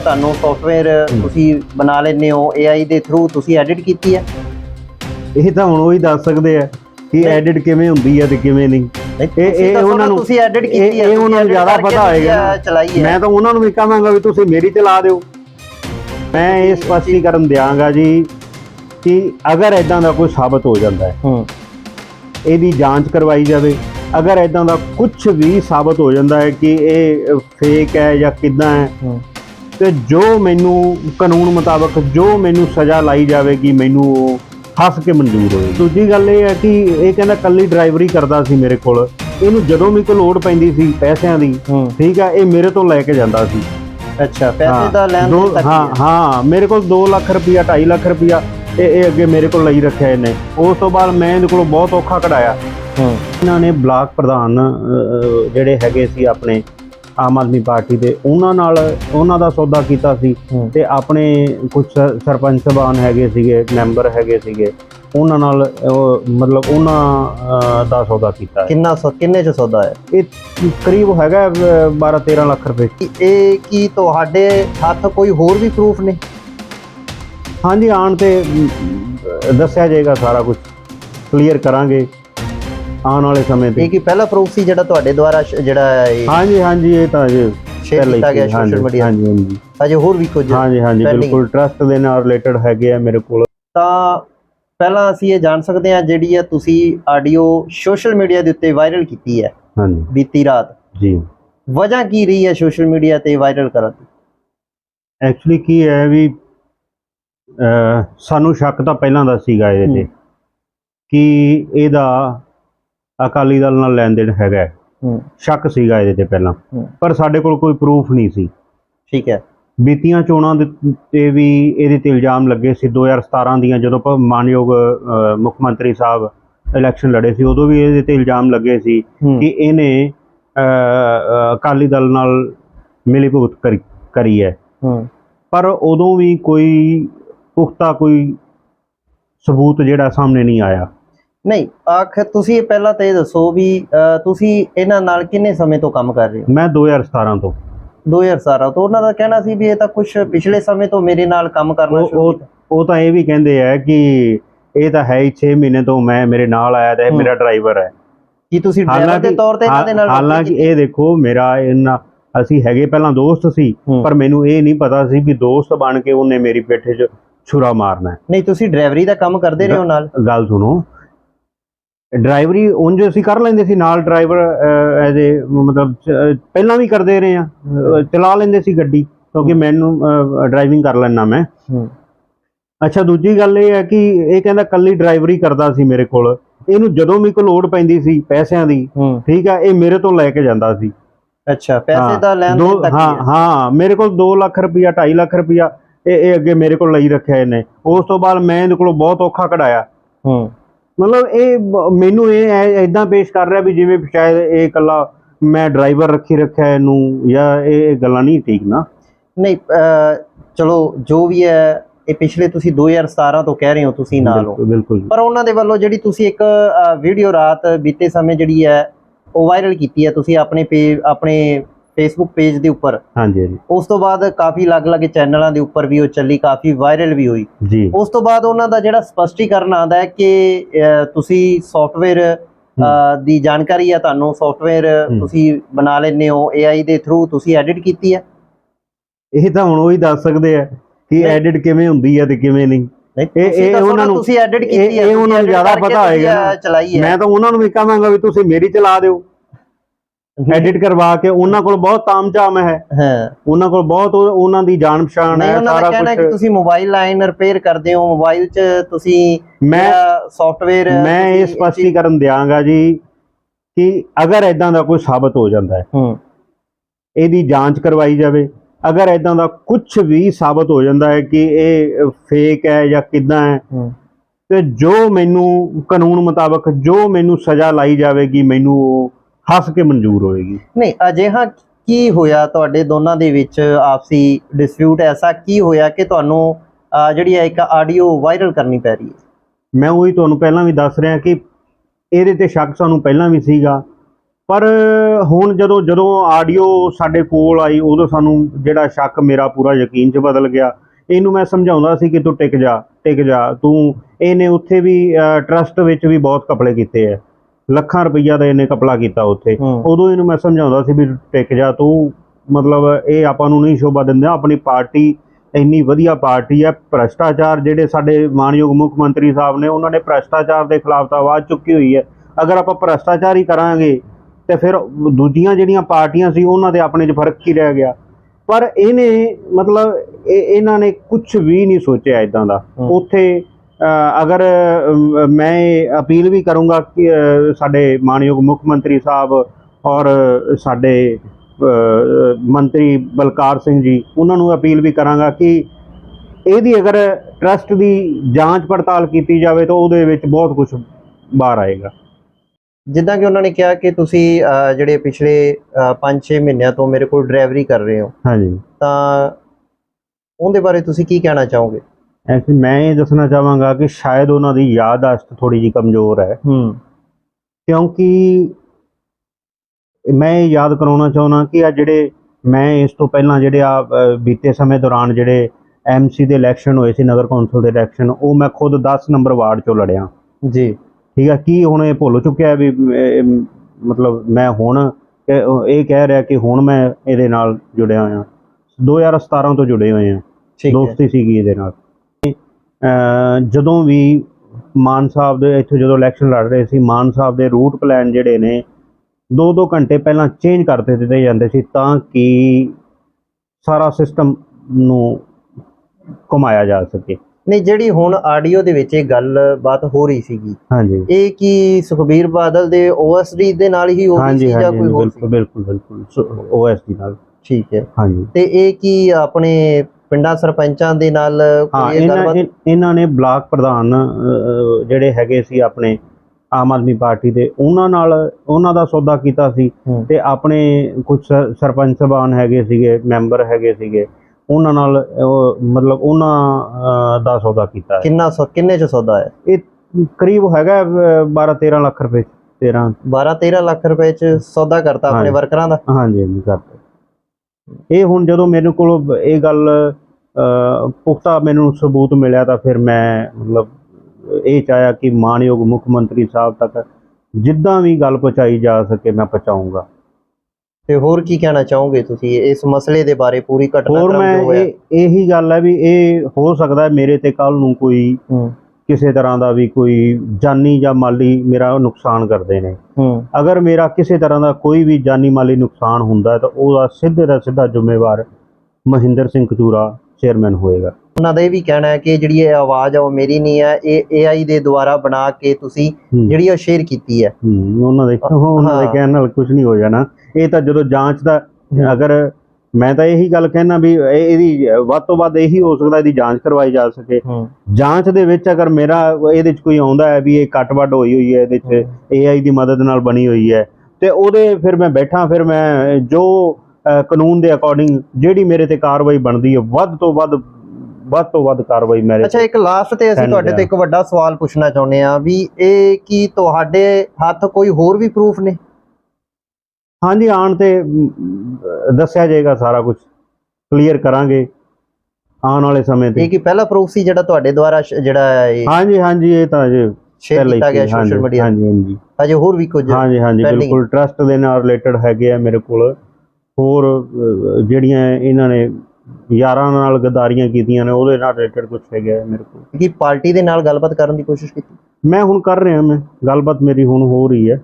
ਤੁਹਾਨੂੰ ਸੌਫਟਵੇਅਰ ਤੁਸੀਂ ਬਣਾ ਲੈਂਦੇ ਹੋ AI ਦੇ ਥਰੂ ਤੁਸੀਂ ਐਡਿਟ ਕੀਤੀ ਹੈ? ਇਹ ਤਾਂ ਹੁਣ ਉਹ ਹੀ ਦੱਸ ਸਕਦੇ ਆ ਕਿ। ਐਡਿਟ ਕਿਵੇਂ ਹੁੰਦੀ ਹੈ ਤੇ ਕਿਵੇਂ ਨਹੀਂ। ਇਹ ਇਹ ਉਹਨਾਂ ਨੂੰ- ਤੁਸੀਂ ਐਡਿਟ ਕੀਤੀ ਹੈ ਇਹ ਉਹਨਾਂ ਨੂੰ ਜ਼ਿਆਦਾ ਪਤਾ ਹੋਏਗਾ ਨਾ। ਚਲਾਈ ਹੈ। ਮੈਂ ਤਾਂ ਉਹਨਾਂ ਨੂੰ ਵੀ ਕਹਾਂਗਾ ਵੀ ਤੁਸੀਂ ਮੇਰੀ ਚਲਾ ਦਿਓ। ਮੈਂ ਇਹ ਸਪਸ਼ਟੀਕਰਨ ਦਿਆਂਗਾ ਜੀ ਕਿ ਅਗਰ ਇਦਾਂ ਦਾ ਕੋਈ ਸਾਬਤ ਹੋ ਜਾਂਦਾ ਹੈ ਹੂੰ। ਇਹਦੀ ਜਾਂਚ ਕਰਵਾਈ ਜਾਵੇ। ਅਗਰ ਇਦਾਂ ਦਾ ਕੁਝ ਵੀ ਸਾਬਤ ਹੋ ਜਾਂਦਾ ਹੈ ਕਿ ਇਹ ਫੇਕ ਹੈ ਜਾਂ ਕਿਦਾਂ ਹੈ ਹੂੰ। ਤੇ ਜੋ ਮੈਨੂੰ ਕਾਨੂੰਨ ਮੁਤਾਬਕ ਜੋ ਮੈਨੂੰ ਸਜ਼ਾ ਲਾਈ ਜਾਵੇਗੀ ਮੈਨੂੰ ਉਹ ਹੱਸ ਕੇ ਮਨਜ਼ੂਰ ਹੋਏਗੀ। ਦੂਜੀ ਗੱਲ ਇਹ ਹੈ ਕਿ ਇਹ ਕਹਿੰਦਾ ਕੱਲੀ ਡਰਾਈਵਰੀ ਕਰਦਾ ਸੀ ਮੇਰੇ ਕੋਲ। ਇਹਨੂੰ ਜਦੋਂ ਵੀ ਕੋਈ ਲੋੜ ਪੈਂਦੀ ਸੀ ਪੈਸਿਆਂ ਦੀ ਠੀਕ ਹੈ ਇਹ ਮੇਰੇ ਤੋਂ ਲੈ ਕੇ ਜਾਂਦਾ ਸੀ। ਅੱਛਾ ਪੈਸੇ ਦਾ ਲੈਣ ਦੋ- ਦੇਣ ਤੱਕ ਹਾਂ ਹਾਂ। ਮੇਰੇ ਕੋਲ 2 ਲੱਖ ਰੁਪਇਆ 2.5 ਲੱਖ ਰੁਪਇਆ ਇਹ ਇਹ ਅੱਗੇ ਮੇਰੇ ਕੋਲ ਲਈ ਰੱਖਿਆ ਇਹਨੇ। ਉਸ ਤੋਂ ਬਾਅਦ ਮੈਂ ਇਹਦੇ ਕੋਲੋਂ ਬਹੁਤ ਔਖਾ ਕਢਾਇਆ। ਹੂੰ। ਇਹਨਾਂ ਨੇ ਬਲਾਕ ਪ੍ਰਧਾਨ ਜਿਹੜੇ ਹੈਗੇ ਸੀ ਆਪਣੇ ਆਮ ਆਦਮੀ ਪਾਰਟੀ ਦੇ ਉਹਨਾਂ ਨਾਲ ਉਹਨਾਂ ਦਾ ਸੌਦਾ ਕੀਤਾ ਸੀ ਤੇ ਆਪਣੇ ਕੁਝ ਸਰਪੰਚ ਸਭਾਨ ਹੈਗੇ ਸੀਗੇ ਮੈਂਬਰ ਹੈਗੇ ਸੀਗੇ ਉਹਨਾਂ ਨਾਲ ਮਤਲਬ ਉਹਨਾਂ ਦਾ ਸੌਦਾ ਕੀਤਾ। ਕਿੰਨਾ ਸੌ ਕਿੰਨੇ ਚ ਸੌਦਾ ਹੈ? ਇਹ ਕਰੀਬ ਹੈਗਾ 12 13 ਲੱਖ ਰੁਪਏ ਕਿ ਇਹ ਕੀ ਤੁਹਾਡੇ ਹੱਥ ਕੋਈ ਹੋਰ ਵੀ ਪ੍ਰੂਫ ਨੇ? ਹਾਂਜੀ ਆਉਣ ਤੇ ਦੱਸਿਆ ਜਾਏਗਾ ਸਾਰਾ ਕੁਝ ਕਲੀਅਰ ਕਰਾਂਗੇ। ਆਉਣ ਵਾਲੇ ਸਮੇਂ ਤੇ। ਇਹ ਕੀ ਪਹਿਲਾ ਪ੍ਰੂਫ ਸੀ ਜਿਹੜਾ ਤੁਹਾਡੇ ਦੁਆਰਾ ਸ਼- ਜਿਹੜਾ ਇਹ ਹਾਂਜੀ ਹਾਂਜੀ ਇਹ ਤਾਂ ਜੀ ਸ਼ੇਅਰ ਪਹਿਲਾਂ ਹੀ ਕੀਤਾ ਗਿਆ ਸੀ, ਹਾਂਜੀ, ਸੋਸ਼ਲ ਮੀਡੀਆ ਹਾਂਜੀ ਹਾਂਜੀ। ਅਜੇ ਹੋਰ ਵੀ ਕੁਝ ਹਾਂਜੀ ਹਾਂਜੀ ਬਿਲਕੁਲ। ਟਰਸਟ ਦੇ ਨਾਲ ਰਿਲੇਟਡ ਹੈਗੇ ਆ ਮੇਰੇ ਕੋਲ। ਤਾਂ ਪਹਿਲਾਂ ਅਸੀਂ ਇਹ ਜਾਣ ਸਕਦੇ ਹਾਂ ਜਿਹੜੀ ਆ ਤੁਸੀਂ ਆਡੀਓ ਸੋਸ਼ਲ ਮੀਡੀਆ ਦੇ ਉੱਤੇ ਵਾਇਰਲ ਕੀਤੀ ਹੈ ਹਾਂਜੀ। ਬੀਤੀ ਰਾਤ। ਜੀ। ਵਜ੍ਹਾ ਕੀ ਰਹੀ ਹੈ ਸੋਸ਼ਲ ਮੀਡੀਆ ਤੇ ਵਾਇਰਲ ਕਰਨ ਦੀ? ਐਕਚੁਅਲੀ ਕੀ ਹੈ ਵੀ ਅਹ, ਸਾਨੂੰ ਸ਼ੱਕ ਤਾਂ ਪਹਿਲਾਂ ਦਾ ਸੀਗਾ ਇਹਦੇ ਤੇ। ਕਿ ਇਹਦਾ ਅਕਾਲੀ ਦਲ ਨਾਲ ਲੈਣ ਦੇਣ ਹੈਗਾ ਹੈ। ਹੂੰ। ਸ਼ੱਕ ਸੀਗਾ ਇਹਦੇ ਤੇ ਪਹਿਲਾਂ। ਹੂੰ। ਪਰ ਸਾਡੇ ਕੋਲ ਕੋਈ ਪ੍ਰੂਫ ਨਹੀਂ ਸੀ। ਠੀਕ ਹੈ। ਬੀਤੀਆਂ ਚੋਣਾਂ ਦੇ ਤੇ ਵੀ ਇਹਦੇ ਤੇ ਇਲਜ਼ਾਮ ਲੱਗੇ ਸੀ। 2017 ਦੀਆਂ ਜਦੋਂ ਮਾਨਯੋਗ ਮੁੱਖ ਮੰਤਰੀ ਸਾਹਿਬ ਇਲੈਕਸ਼ਨ ਲੜੇ ਸੀ ਉਦੋਂ ਵੀ ਇਹਦੇ ਤੇ ਇਲਜ਼ਾਮ ਲੱਗੇ ਸੀ ਕਿ ਇਹਨੇ ਅਕਾਲੀ ਦਲ ਨਾਲ ਮਿਲੀ ਭੁਗਤ ਕਰੀ- ਕਰੀ ਹੈ। ਹੂੰ। ਪਰ ਉਦੋਂ ਵੀ ਕੋਈ ਪੁਖਤਾ ਕੋਈ ਸਬੂਤ ਜਿਹੜਾ ਸਾਹਮਣੇ ਨਹੀਂ ਆਇਆ। ਨਹੀਂ ਆਖ ਤੁਸੀਂ ਪਹਿਲਾਂ ਤਾਂ ਇਹ ਦੱਸੋ ਵੀ ਤੁਸੀਂ ਇਹਨਾਂ ਨਾਲ ਕਿੰਨੇ ਸਮੇਂ ਤੋਂ ਕੰਮ ਕਰ ਰਹੇ ਹੋ? ਮੈਂ 2017 ਤੋਂ। 2017 ਤੋਂ। ਉਹਨਾਂ ਦਾ ਕਹਿਣਾ ਸੀ ਵੀ ਇਹ ਤਾਂ ਕੁਝ ਪਿਛਲੇ ਸਮੇਂ ਤੋਂ ਮੇਰੇ ਨਾਲ ਕੰਮ ਕਰਨਾ ਸ਼ੁਰੂ ਉਹ- ਕੀਤਾ। ਉਹ ਤਾਂ ਇਹ ਵੀ ਕਹਿੰਦੇ ਆ ਕਿ ਇਹ ਤਾਂ ਹੈ ਹੀ 6 ਮਹੀਨੇ ਤੋਂ ਮੈਂ ਮੇਰੇ ਨਾਲ ਆਇਆ ਤੇ। ਮੇਰਾ ਡਰਾਈਵਰ ਹੈ। ਕੀ ਤੁਸੀਂ ਡਰਾਈਵਰ ਦੇ ਤੌਰ ਤੇ ਇਹਨਾਂ ਦੇ ਨਾਲ ਹਾਲਾਂਕਿ ਇਹ ਦੇਖੋ ਮੇਰਾ ਇਹਨਾਂ ਅਸੀਂ ਹੈਗੇ ਪਹਿਲਾਂ ਦੋਸਤ ਸੀ। ਪਰ ਮੈਨੂੰ ਇਹ ਨਹੀਂ ਪਤਾ ਸੀ ਵੀ ਦੋਸਤ ਬਣ ਕੇ ਉਹਨੇ ਮੇਰੀ ਪਿੱਠੇ 'ਚ ਛੁਰਾ ਮਾਰਨਾ ਨਹੀਂ ਤੁਸੀਂ ਡਰਾਈਵਰੀ ਦਾ ਕੰਮ ਕਰਦੇ ਰਹੇ ਹੋ ਨਾਲ? ਗੱਲ ਸੁਣੋ ਡਰਾਈਵਰੀ ਉਂਝ ਅਸੀਂ ਕਰ ਲੈਂਦੇ ਸੀ ਨਾਲ ਡਰਾਈਵਰ ਐਜ਼ ਏ ਮਤਲਬ ਪਹਿਲਾਂ ਵੀ ਕਰਦੇ ਰਹੇ ਆ ਚਲਾ ਲੈਂਦੇ ਸੀ ਗੱਡੀ ਕਿਉਂਕਿ ਮੈਨੂੰ ਡਰਾਈਵਿੰਗ ਕਰ ਲੈਣਾ ਮੈਂ। ਅੱਛਾ ਦੂਜੀ ਗੱਲ ਇਹ ਹੈ ਕਿ ਇਹ ਕਹਿੰਦਾ ਕੱਲੀ ਡਰਾਈਵਰੀ ਕਰਦਾ ਸੀ ਮੇਰੇ ਕੋਲ। ਇਹਨੂੰ ਜਦੋਂ ਵੀ ਕੋਈ ਲੋੜ ਪੈਂਦੀ ਸੀ ਪੈਸਿਆਂ ਦੀ ਠੀਕ ਆ ਇਹ ਮੇਰੇ ਤੋਂ ਲੈ ਕੇ ਜਾਂਦਾ ਸੀ। ਅੱਛਾ ਪੈਸੇ ਦਾ ਲੈਣ ਦੋ ਦੇਣ ਤੱਕ ਹਾਂ ਹੀ ਹੈ। ਹਾਂ ਮੇਰੇ ਕੋਲ 2 ਲੱਖ ਰੁਪਇਆ 2.5 ਲੱਖ ਰੁਪਇਆ ਇਹ ਇਹ ਅੱਗੇ ਮੇਰੇ ਕੋਲ ਲਈ ਰੱਖਿਆ ਇਹਨੇ। ਉਸ ਤੋਂ ਬਾਅਦ ਮੈਂ ਇਹਦੇ ਕੋਲੋਂ ਬਹੁਤ ਔਖਾ ਕਢਾਇਆ। ਹੂੰ। ਮਤਲਬ ਇਹ ਮੈਨੂੰ ਇਹ ਐਦਾਂ ਪੇਸ਼ ਕਰ ਰਿਹਾ ਵੀ ਜਿਵੇਂ ਸ਼ਾਇਦ ਇਹ ਇਕੱਲਾ ਮੈਂ ਡਰਾਈਵਰ ਰੱਖੀ ਰੱਖਿਆ ਇਹਨੂੰ ਜਾਂ ਇਹ ਗੱਲਾਂ ਨਹੀਂ ਠੀਕ ਨਾ? ਨਹੀਂ ਚਲੋ ਜੋ ਵੀ ਹੈ ਇਹ ਪਿਛਲੇ ਤੁਸੀਂ 2017 ਤੋਂ ਕਹਿ ਰਹੇ ਹੋ ਤੁਸੀਂ ਨਾਲ ਹੋ। ਬਿਲਕੁਲ ਪਰ ਉਹਨਾਂ ਦੇ ਵੱਲੋਂ ਜਿਹੜੀ ਤੁਸੀਂ ਇੱਕ ਵੀਡੀਓ ਰਾਤ ਬੀਤੇ ਸਮੇਂ ਜਿਹੜੀ ਹੈ ਉਹ ਵਾਇਰਲ ਕੀਤੀ ਹੈ ਤੁਸੀਂ ਆਪਣੇ ਆਪਣੇ ਫੇਸਬੁੱਕ ਪੇਜ ਦੇ ਉੱਪਰ। ਹਾਂਜੀ ਹਾਂਜੀ। ਉਸ ਤੋਂ ਬਾਅਦ ਕਾਫੀ ਅਲੱਗ-ਅਲੱਗ ਚੈਨਲਾਂ ਦੇ ਉੱਪਰ ਵੀ ਉਹ ਚੱਲੀ ਕਾਫੀ ਵਾਇਰਲ ਵੀ ਹੋਈ। ਜੀ। ਉਸ ਤੋਂ ਬਾਅਦ ਉਹਨਾਂ ਦਾ ਜਿਹੜਾ ਸਪਸ਼ਟੀਕਰਨ ਆਉਂਦਾ ਹੈ ਕਿ ਤੁਸੀਂ ਸੌਫਟਵੇਅਰ ਦੀ ਜਾਣਕਾਰੀ ਹੈ ਤੁਹਾਨੂੰ ਸੌਫਟਵੇਅਰ। ਤੁਸੀਂ ਬਣਾ ਲੈਂਦੇ ਹੋ AI ਦੇ ਥਰੂ ਤੁਸੀਂ ਐਡਿਟ ਕੀਤੀ ਹੈ? ਇਹ ਤਾਂ ਹੁਣ ਉਹ ਹੀ ਦੱਸ ਸਕਦੇ ਆ ਕਿ। ਐਡਿਟ ਕਿਵੇਂ ਹੁੰਦੀ ਹੈ ਤੇ ਕਿਵੇਂ ਨਹੀਂ। ਇਹ- ਇਹ ਉਹਨਾਂ ਨਾ, ਤੁਸੀਂ ਐਡਿਟ ਕੀਤੀ ਹੈ ਇਹ ਉਹਨਾਂ ਨੂੰ ਜ਼ਿਆਦਾ ਪਤਾ ਹੋਏਗਾ ਮੈਂ ਤਾਂ ਉਹਨਾਂ ਨੂੰ ਵੀ ਕਹਾਂਗਾ ਵੀ ਤੁਸੀਂ ਮੇਰੀ ਚਲਾ ਦਿਓ। ਐਡਿਟ ਕਰਵਾ ਕੇ ਉਹਨਾਂ ਕੋਲ ਬਹੁਤ ਤਾਮਝਾਮ ਹੈ। ਹਾਂ। ਉਹਨਾਂ ਕੋਲ ਬਹੁਤ ਉਹ- ਉਹਨਾਂ ਦੀ ਜਾਣ ਪਛਾਣ ਹੈ ਸਾਰਾ ਹੈ ਕਿ ਕੁਝ ਤੁਸੀਂ ਮੋਬਾਈਲ ਲਾਈਨ ਰਿਪੇਅਰ ਕਰਦੇ ਹੋ ਮੋਬਾਈਲ 'ਚ ਤੁਸੀਂ ਮੈਂ ਸੌਫਟਵੇਅਰ ਮੈਂ ਇਹ ਸਪਸ਼ਟੀਕਰਨ ਦਿਆਂਗਾ ਜੀ ਕਿ ਅਗਰ ਇਦਾਂ ਦਾ ਕੋਈ ਸਾਬਤ ਹੋ ਜਾਂਦਾ ਹੈ ਹੂੰ। ਇਹਦੀ ਜਾਂਚ ਕਰਵਾਈ ਜਾਵੇ। ਅਗਰ ਇਦਾਂ ਦਾ ਕੁਝ ਵੀ ਸਾਬਤ ਹੋ ਜਾਂਦਾ ਹੈ ਕਿ ਇਹ ਫੇਕ ਹੈ ਜਾਂ ਕਿਦਾਂ ਹੈ ਹੂੰ। ਤੇ ਜੋ ਮੈਨੂੰ ਕਾਨੂੰਨ ਮੁਤਾਬਕ ਜੋ ਮੈਨੂੰ ਸਜ਼ਾ ਲਾਈ ਜਾਵੇਗੀ ਮੈਨੂੰ ਉਹ ਹੱਸ ਕੇ ਮਨਜ਼ੂਰ ਹੋਏਗੀ। ਨਹੀਂ ਅਜਿਹਾ ਕੀ ਹੋਇਆ ਤੁਹਾਡੇ ਦੋਨਾਂ ਦੇ ਵਿੱਚ ਆਪਸੀ ਡਿਸਪਿਊਟ ਐਸਾ ਕੀ ਹੋਇਆ ਕਿ ਤੁਹਾਨੂੰ ਜਿਹੜੀ ਹੈ ਇੱਕ ਆਡੀਓ ਵਾਇਰਲ ਕਰਨੀ ਪੈ ਰਹੀ ਹੈ? ਮੈਂ ਉਹੀ ਤੁਹਾਨੂੰ ਪਹਿਲਾਂ ਵੀ ਦੱਸ ਰਿਹਾ ਕਿ ਇਹਦੇ ਤੇ ਸ਼ੱਕ ਸਾਨੂੰ ਪਹਿਲਾਂ ਵੀ ਸੀਗਾ। ਪਰ ਹੁਣ ਜਦੋਂ ਜਦੋਂ ਆਡੀਓ ਸਾਡੇ ਕੋਲ ਆਈ ਉਦੋਂ ਸਾਨੂੰ ਜਿਹੜਾ ਸ਼ੱਕ ਮੇਰਾ ਪੂਰਾ ਯਕੀਨ 'ਚ ਬਦਲ ਗਿਆ। ਇਹਨੂੰ ਮੈਂ ਸਮਝਾਉਂਦਾ ਸੀ ਕਿ ਤੂੰ ਟਿਕ ਜਾ ਟਿਕ ਜਾ। ਤੂੰ ਇਹਨੇ ਉੱਥੇ ਵੀ ਟਰਸਟ ਵਿੱਚ ਵੀ ਬਹੁਤ ਕਪੜੇ ਕੀਤੇ ਆ ਲੱਖਾਂ ਰੁਪਈਆ ਦਾ ਇਹਨੇ ਕਪੜਾ ਕੀਤਾ ਉੱਥੇ। ਉਦੋਂ ਇਹਨੂੰ ਮੈਂ ਸਮਝਾਉਂਦਾ ਸੀ ਵੀ ਟਿਕ ਜਾ ਤੂੰ ਮਤਲਬ ਇਹ ਆਪਾਂ ਨੂੰ ਨਹੀਂ ਸ਼ੋਭਾ ਦਿੰਦਾ। ਆਪਣੀ ਪਾਰਟੀ ਇੰਨੀ ਵਧੀਆ ਪਾਰਟੀ ਹੈ ਭ੍ਰਸ਼ਟਾਚਾਰ ਜਿਹੜੇ ਸਾਡੇ ਮਾਨਯੋਗ ਮੁੱਖ ਮੰਤਰੀ ਸਾਹਿਬ ਨੇ ਉਹਨਾਂ ਨੇ ਭ੍ਰਸ਼ਟਾਚਾਰ ਦੇ ਖਿਲਾਫ ਤਾਂ ਆਵਾਜ਼ ਚੁੱਕੀ ਹੋਈ ਹੈ। ਅਗਰ ਆਪਾਂ ਭ੍ਰਸ਼ਟਾਚਾਰ ਹੀ ਕਰਾਂਗੇ ਤੇ ਫਿਰ ਦੂਜੀਆਂ ਜਿਹੜੀਆਂ ਪਾਰਟੀਆਂ ਸੀ ਉਹਨਾਂ ਦੇ ਆਪਣੇ 'ਚ ਫ਼ਰਕ ਕੀ ਰਹਿ ਗਿਆ? ਪਰ ਇਹਨੇ ਮਤਲਬ ਇਹ ਇਹਨਾਂ ਨੇ ਕੁਝ ਵੀ ਨਹੀਂ ਸੋਚਿਆ ਇਦਾਂ ਦਾ। ਉੱਥੇ ਅਗਰ ਮੈਂ ਅਪੀਲ ਵੀ ਕਰੂੰਗਾ ਕਿ ਸਾਡੇ ਮਾਨਯੋਗ ਮੁੱਖ ਮੰਤਰੀ ਸਾਹਿਬ ਔਰ ਸਾਡੇ ਮੰਤਰੀ ਬਲਕਾਰ ਸਿੰਘ ਜੀ ਉਹਨਾਂ ਨੂੰ ਅਪੀਲ ਵੀ ਕਰਾਂਗਾ ਕਿ ਇਹਦੀ ਅਗਰ ਟਰਸਟ ਦੀ ਜਾਂਚ ਪੜਤਾਲ ਕੀਤੀ ਜਾਵੇ ਤਾਂ ਉਹਦੇ ਵਿੱਚ ਬਹੁਤ ਕੁਝ ਬਾਹਰ ਆਏਗਾ। ਜਿੱਦਾਂ ਕਿ ਉਹਨਾਂ ਨੇ ਕਿਹਾ ਕਿ ਤੁਸੀਂ ਜਿਹੜੇ ਪਿਛਲੇ 5-6 ਮਹੀਨਿਆਂ ਤੋਂ ਮੇਰੇ ਕੋਲ ਡਰਾਈਵਰੀ ਕਰ ਰਹੇ ਹੋ। ਹਾਂਜੀ। ਤਾਂ ਉਹਦੇ ਬਾਰੇ ਤੁਸੀਂ ਕੀ ਕਹਿਣਾ ਚਾਹੋਗੇ? ਐਸੇ ਮੈਂ ਇਹ ਦੱਸਣਾ ਚਾਹਾਂਗਾ ਕਿ ਸ਼ਾਇਦ ਉਹਨਾਂ ਦੀ ਯਾਦਾਸ਼ਤ ਥੋੜੀ ਜਿਹੀ ਕਮਜ਼ੋਰ ਹੈ। ਹੂੰ। ਕਿਉਂਕਿ ਮੈਂ ਇਹ ਯਾਦ ਕਰਾਉਣਾ ਚਾਹੁੰਦਾ ਕਿ ਆ ਜਿਹੜੇ ਮੈਂ ਇਸ ਤੋਂ ਪਹਿਲਾਂ ਜਿਹੜੇ ਆ ਬੀਤੇ ਸਮੇਂ ਦੌਰਾਨ ਜਿਹੜੇ ਐਮਸੀ ਦੇ ਇਲੈਕਸ਼ਨ ਹੋਏ ਸੀ ਨਗਰ ਕੌਂਸਲ ਦੇ ਇਲੈਕਸ਼ਨ ਉਹ ਮੈਂ ਖੁਦ 10 ਨੰਬਰ ਵਾਰਡ ਚੋਂ ਲੜਿਆ। ਜੀ। ਠੀਕ ਹੈ ਕੀ ਹੁਣ ਇਹ ਭੁੱਲ ਚੁੱਕਿਆ ਵੀ ਮਤਲਬ ਮੈਂ ਹੁਣ ਇਹ ਕਹਿ ਰਿਹਾ ਕਿ ਹੁਣ ਮੈਂ ਇਹਦੇ ਨਾਲ ਜੁੜਿਆ ਹੋਇਆ। 2017 ਤੋਂ ਜੁੜੇ ਹੋਏ ਹੈ। ਦੋਸਤੀ ਸੀਗੀ ਇਹਦੇ ਨਾਲ। ਜਦੋਂ ਵੀ ਮਾਨ ਸਾਹਿਬ ਦੇ ਇੱਥੇ ਜਦੋਂ ਇਲੈਕਸ਼ਨ ਲੜ ਰਹੇ ਸੀ ਮਾਨ ਸਾਹਿਬ ਦੇ ਰੂਟ ਪਲਾਨ ਜਿਹੜੇ ਨੇ ਦੋ ਦੋ ਘੰਟੇ ਪਹਿਲਾਂ ਚੇਂਜ ਕਰ ਦਿੱਤੇ ਜਾਂਦੇ ਸੀ ਤਾਂ ਕਿ ਸਾਰਾ ਸਿਸਟਮ ਨੂੰ ਘੁਮਾਇਆ ਜਾ ਸਕੇ। ਨਹੀਂ ਜਿਹੜੀ ਹੁਣ ਆਡੀਓ ਦੇ ਵਿੱਚ ਇਹ ਗੱਲ ਬਾਤ ਹੋ ਰਹੀ ਸੀਗੀ ਹਾਂਜੀ। ਇਹ ਕੀ ਸੁਖਬੀਰ ਬਾਦਲ ਦੇ ਓਐਸਡੀ ਦੇ ਨਾਲ ਹੀ ਹੋ ਰਹੀ ਸੀ ਜਾਂ ਕੋਈ ਹੋਰ ਬਿਲਕੁਲ ਬਿਲਕੁਲ ਬਿਲਕੁਲ ਓਐਸਡੀ ਨਾਲ। ਠੀਕ ਹੈ। ਹਾਂਜੀ। ਤੇ ਇਹ ਕੀ ਆਪਣੇ ਪਿੰਡਾਂ ਸਰਪੰਚਾਂ ਦੇ ਨਾਲ ਹਾਂ ਕੋਈ ਇਹ ਇਹਨਾਂ ਗੱਲਬਾਤ ਇਹ- ਇਹਨਾਂ ਨੇ ਬਲਾਕ ਪ੍ਰਧਾਨ ਜਿਹੜੇ ਹੈਗੇ ਸੀ ਆਪਣੇ ਆਮ ਆਦਮੀ ਪਾਰਟੀ ਦੇ ਉਹਨਾਂ ਨਾਲ ਉਹਨਾਂ ਦਾ ਸੌਦਾ ਕੀਤਾ ਸੀ ਹੂੰ। ਤੇ ਆਪਣੇ ਕੁਝ ਸਰਪੰਚ ਸਭਾਨ ਹੈਗੇ ਸੀਗੇ ਮੈਂਬਰ ਹੈਗੇ ਸੀਗੇ ਉਹਨਾਂ ਨਾਲ ਉਹ ਮਤਲਬ ਉਹਨਾਂ ਦਾ ਸੌਦਾ ਕੀਤਾ ਹੈ। ਕਿੰਨਾ ਸੌ ਕਿੰਨੇ ਚ ਸੌਦਾ ਹੈ ਇਹ ਕਰੀਬ ਹੈਗਾ 12 13 ਲੱਖ ਰੁਪਏ 13 12 13 ਲੱਖ ਰੁਪਏ ਚ ਸੌਦਾ ਕਰਤਾ ਆਪਣੇ ਹਾਂਜੀ। ਵਰਕਰਾਂ ਦਾ ਹਾਂਜੀ ਹਾਂਜੀ ਕਰਤਾ ਇਹ ਹੁਣ ਜਦੋਂ ਮੇਰੇ ਕੋਲ ਇਹ ਗੱਲ ਪੁਖਤਾ ਮੈਨੂੰ ਸਬੂਤ ਮਿਲਿਆ ਤਾਂ ਫਿਰ ਮੈਂ ਮਤਲਬ ਇਹ ਚਾਹਿਆ ਕਿ ਮਾਨਯੋਗ ਮੁੱਖ ਮੰਤਰੀ ਸਾਹਿਬ ਤੱਕ ਜਿੱਦਾਂ ਵੀ ਗੱਲ ਪਹੁੰਚਾਈ ਜਾ ਸਕੇ ਮੈਂ ਪਹੁੰਚਾਊਂਗਾ। ਤੇ ਹੋਰ ਕੀ ਕਹਿਣਾ ਚਾਹੋਗੇ ਤੁਸੀਂ? ਇਸ ਮਸਲੇ ਦੇ ਬਾਰੇ ਪੂਰੀ ਘਟਨਾ ਹੋਰ ਮੈਂ ਇਹ ਇਹੀ ਗੱਲ ਹੈ ਵੀ ਇਹ ਹੋ ਸਕਦਾ ਮੇਰੇ ਤੇ ਕੱਲ ਨੂੰ ਕੋਈ ਕਿਸੇ ਤਰ੍ਹਾਂ ਦਾ ਵੀ ਕੋਈ ਜਾਨੀ ਜਾਂ ਮਾਲੀ ਮੇਰਾ ਨੁਕਸਾਨ ਕਰਦੇ ਨੇ। ਹੂੰ। ਅਗਰ ਮੇਰਾ ਕਿਸੇ ਤਰ੍ਹਾਂ ਦਾ ਕੋਈ ਵੀ ਜਾਨੀ ਮਾਲੀ ਨੁਕਸਾਨ ਹੁੰਦਾ ਹੈ ਤਾਂ ਉਹਦਾ ਸਿੱਧੇ ਦਾ ਸਿੱਧਾ ਜ਼ਿੰਮੇਵਾਰ ਮਹਿੰਦਰ ਸਿੰਘ ਕਚੂਰਾ ਚੇਅਰਮੈਨ ਹੋਏਗਾ। ਉਹਨਾਂ ਦਾ ਇਹ ਵੀ ਕਹਿਣਾ ਹੈ ਕਿ ਜਿਹੜੀ ਇਹ ਆਵਾਜ਼ ਆ ਉਹ ਮੇਰੀ ਨਹੀਂ ਹੈ ਇਹ AI ਦੇ ਦੁਆਰਾ ਬਣਾ ਕੇ ਤੁਸੀਂ ਹੂੰ। ਜਿਹੜੀ ਉਹ ਸ਼ੇਅਰ ਕੀਤੀ ਹੈ। ਹੂੰ, ਉਹਨਾਂ ਦੇ ਉਹਨਾਂ ਦੇ ਹਾਂ। ਕਹਿਣ ਨਾਲ ਕੁਝ ਨਹੀਂ ਹੋ ਜਾਣਾ। ਇਹ ਤਾਂ ਜਦੋਂ ਜਾਂਚ ਦਾ ਅਗਰ ਮੈਂ ਤਾਂ ਇਹੀ ਗੱਲ ਕਹਿਣਾ ਵੀ ਇਹ- ਇਹਦੀ ਵੱਧ ਤੋਂ ਵੱਧ ਇਹੀ ਹੋ ਸਕਦਾ ਇਹਦੀ ਜਾਂਚ ਕਰਵਾਈ ਜਾ ਸਕੇ। ਜਾਂਚ ਦੇ ਵਿੱਚ ਅਗਰ ਮੇਰਾ ਇਹਦੇ ਵਿੱਚ ਕੋਈ ਆਉਂਦਾ ਹੈ ਵੀ ਇਹ ਕੱਟ ਵੱਢ ਹੋਈ ਹੋਈ ਹੈ ਇਹਦੇ ਵਿੱਚ AI ਦੀ ਮਦਦ ਨਾਲ ਬਣੀ ਹੋਈ ਹੈ ਤੇ ਉਹਦੇ ਫਿਰ ਮੈਂ ਬੈਠਾ ਫਿਰ ਮੈਂ ਜੋ ਕਾਨੂੰਨ ਦੇ ਅਕੋਰਡਿੰਗ ਜਿਹੜੀ ਮੇਰੇ ਤੇ ਕਾਰਵਾਈ ਬਣਦੀ ਹੈ ਵੱਧ ਤੋਂ ਵੱਧ ਵੱਧ ਤੋਂ ਵੱਧ ਕਾਰਵਾਈ ਮੇਰੇ ਅੱਛਾ ਇੱਕ ਲਾਸਟ ਤੇ ਅਸੀਂ ਤੁਹਾਡੇ ਤੋਂ। ਇੱਕ ਵੱਡਾ ਸਵਾਲ ਪੁੱਛਣਾ ਚਾਹੁੰਦੇ ਆ ਵੀ ਇਹ ਕੀ ਤੁਹਾਡੇ ਹੱਥ ਕੋਈ ਹੋਰ ਵੀ ਪ੍ਰੂਫ ਨੇ? ਹਾਂਜੀ ਆਉਣ ਤੇ ਦੱਸਿਆ ਜਾਏਗਾ ਸਾਰਾ ਕੁਝ ਕਲੀਅਰ ਕਰਾਂਗੇ ਆਉਣ ਵਾਲੇ ਸਮੇਂ ਇਹ ਤੇ ਕੀ ਪਹਿਲਾ ਪ੍ਰੂਫ ਸੀ ਜਿਹੜਾ ਤੁਹਾਡੇ ਦੁਆਰਾ ਸ਼- ਜਿਹੜਾ ਇਹ ਹਾਂਜੀ ਹਾਂਜੀ ਇਹ ਤਾਂ ਜੇ ਸ਼ੇਅਰ ਪਹਿਲਾਂ ਹੀ ਕੀਤਾ ਗਿਆ ਸੀ, ਸੋਸ਼ਲ ਹਾਂਜੀ, ਮੀਡੀਆ ਹਾਂਜੀ ਹਾਂਜੀ। ਅਜੇ ਹੋਰ ਵੀ ਕੁਝ ਹਾਂਜੀ ਹਾਂਜੀ pending? ਬਿਲਕੁਲ। ਟਰਸਟ ਦੇ ਨਾਲ ਰਿਲੇਟਡ ਹੈਗੇ ਆ ਮੇਰੇ ਕੋਲ। ਹੋਰ ਅ, ਜਿਹੜੀਆਂ ਇਹਨਾਂ ਨੇ ਯਾਰਾਂ ਨਾਲ ਗਦਾਰੀਆਂ ਕੀਤੀਆਂ ਨੇ ਉਹਦੇ ਨਾਲ ਰਿਲੇਟਡ ਕੁਝ ਹੈਗਾ ਮੇਰੇ ਕੋਲ। ਕੀ ਪਾਰਟੀ ਦੇ ਨਾਲ ਗੱਲਬਾਤ ਕਰਨ ਦੀ ਕੋਸ਼ਿਸ਼ ਕੀਤੀ? ਮੈਂ ਹੁਣ ਕਰ ਰਿਹਾ ਮੈਂ। ਗੱਲਬਾਤ ਮੇਰੀ ਹੁਣ ਹੋ ਰਹੀ ਹੈ।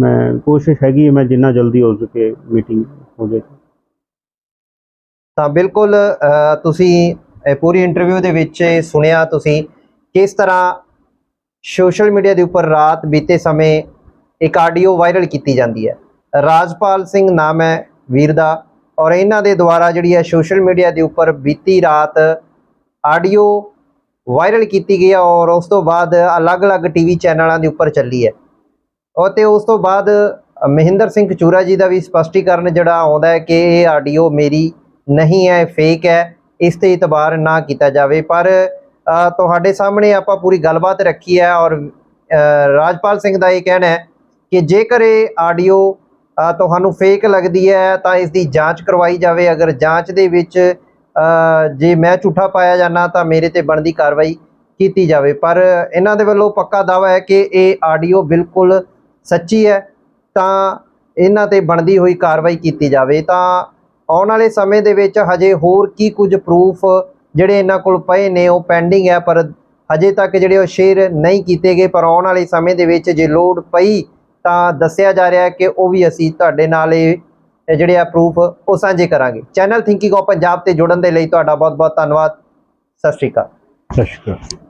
ਮੈਂ ਕੋਸ਼ਿਸ਼ ਹੈਗੀ ਹੈ, ਮੈਂ ਜਿੰਨਾ ਜਲਦੀ ਹੋ ਸਕੇ ਮੀਟਿੰਗ ਹੋ ਜਾਏ ਤਾਂ ਬਿਲਕੁਲ ਤੁਸੀਂ ਪੂਰੀ ਇੰਟਰਵਿਊ ਦੇ ਵਿੱਚ ਸੁਣਿਆ ਤੁਸੀਂ ਕਿਸ ਤਰ੍ਹਾਂ ਸੋਸ਼ਲ ਮੀਡੀਆ ਦੇ ਉੱਪਰ ਰਾਤ ਬੀਤੇ ਸਮੇਂ ਇੱਕ ਆਡੀਓ ਵਾਇਰਲ ਕੀਤੀ ਜਾਂਦੀ ਹੈ। ਰਾਜਪਾਲ ਸਿੰਘ ਨਾਮ ਹੈ ਵੀਰ ਦਾ ਔਰ ਇਹਨਾਂ ਦੇ ਦੁਆਰਾ ਜਿਹੜੀ ਹੈ ਸੋਸ਼ਲ ਮੀਡੀਆ ਦੇ ਉੱਪਰ ਬੀਤੀ ਰਾਤ ਆਡੀਓ ਵਾਇਰਲ ਕੀਤੀ ਗਈ ਹੈ ਔਰ ਉਸ ਤੋਂ ਬਾਅਦ ਅਲੱਗ-ਅਲੱਗ ਟੀਵੀ ਚੈਨਲਾਂ ਦੇ ਉੱਪਰ ਚੱਲੀ ਹੈ। ਔਰ ਤੇ ਉਸ ਤੋਂ ਬਾਅਦ ਮਹਿੰਦਰ ਸਿੰਘ ਕਚੂਰਾ ਜੀ ਦਾ ਵੀ ਸਪਸ਼ਟੀਕਰਨ ਜਿਹੜਾ ਆਉਂਦਾ ਹੈ ਕਿ ਇਹ ਆਡੀਓ ਮੇਰੀ ਨਹੀਂ ਹੈ ਫੇਕ ਹੈ, ਇਸ ਤੇ ਇਤਬਾਰ ਨਾ ਕੀਤਾ ਜਾਵੇ। ਪਰ ਤੁਹਾਡੇ ਸਾਹਮਣੇ ਆਪਾਂ ਪੂਰੀ ਗੱਲਬਾਤ ਰੱਖੀ ਹੈ ਔਰ ਰਾਜਪਾਲ ਸਿੰਘ ਦਾ ਇਹ ਕਹਿਣਾ ਹੈ ਕਿ ਜੇਕਰ ਇਹ ਆਡੀਓ ਤੁਹਾਨੂੰ ਫੇਕ ਲੱਗਦੀ ਹੈ ਤਾਂ ਇਸ ਦੀ ਜਾਂਚ ਕਰਵਾਈ ਜਾਵੇ। ਅਗਰ ਜਾਂਚ ਦੇ ਵਿੱਚ ਜੇ ਮੈਂ ਝੂਠਾ ਪਾਇਆ ਜਾਣਾ ਤਾਂ ਮੇਰੇ ਤੇ ਬਣਦੀ ਕਾਰਵਾਈ ਕੀਤੀ ਜਾਵੇ। ਪਰ, ਇਹਨਾਂ ਦੇ ਵੱਲੋਂ ਪੱਕਾ ਦਾਵਾ ਹੈ ਕਿ ਇਹ ਆਡੀਓ ਬਿਲਕੁਲ ਸੱਚੀ ਹੈ, ਤਾਂ ਇਹਨਾਂ ਤੇ ਬਣਦੀ ਹੋਈ ਕਾਰਵਾਈ ਕੀਤੀ ਜਾਵੇ। ਤਾਂ ਆਉਣ ਵਾਲੇ ਸਮੇਂ ਦੇ ਵਿੱਚ ਹਜੇ ਹੋਰ ਕੀ ਕੁਝ ਪ੍ਰੂਫ ਜਿਹੜੇ ਇਹਨਾਂ ਕੋਲ ਪਏ ਨੇ, ਉਹ ਪੈਂਡਿੰਗ ਹੈ, ਪਰ ਹਜੇ ਤੱਕ ਜਿਹੜੇ ਉਹ ਸ਼ੇਅਰ ਨਹੀਂ ਕੀਤੇ ਗਏ। ਪਰ ਆਉਣ ਵਾਲੇ ਸਮੇਂ ਦੇ ਵਿੱਚ ਜੇ ਲੋਡ ਪਈ, ਤਾਂ ਦੱਸਿਆ ਜਾ ਰਿਹਾ ਹੈ ਕਿ ਉਹ ਵੀ ਅਸੀਂ ਤੁਹਾਡੇ ਨਾਲ ਇਹ ਜਿਹੜੇ ਆ ਪ੍ਰੂਫ ਉਹ ਸਾਂਝੇ ਕਰਾਂਗੇ। ਚੈਨਲ ਥਿੰਕਿੰਗ ਆਫ ਪੰਜਾਬ ਤੇ ਜੁੜਨ ਦੇ ਲਈ ਤੁਹਾਡਾ ਬਹੁਤ ਬਹੁਤ ਧੰਨਵਾਦ। ਸਤਿ ਸ਼੍ਰੀ ਅਕਾਲ। ਸਤਿ ਸ਼੍ਰੀ ਅਕਾਲ।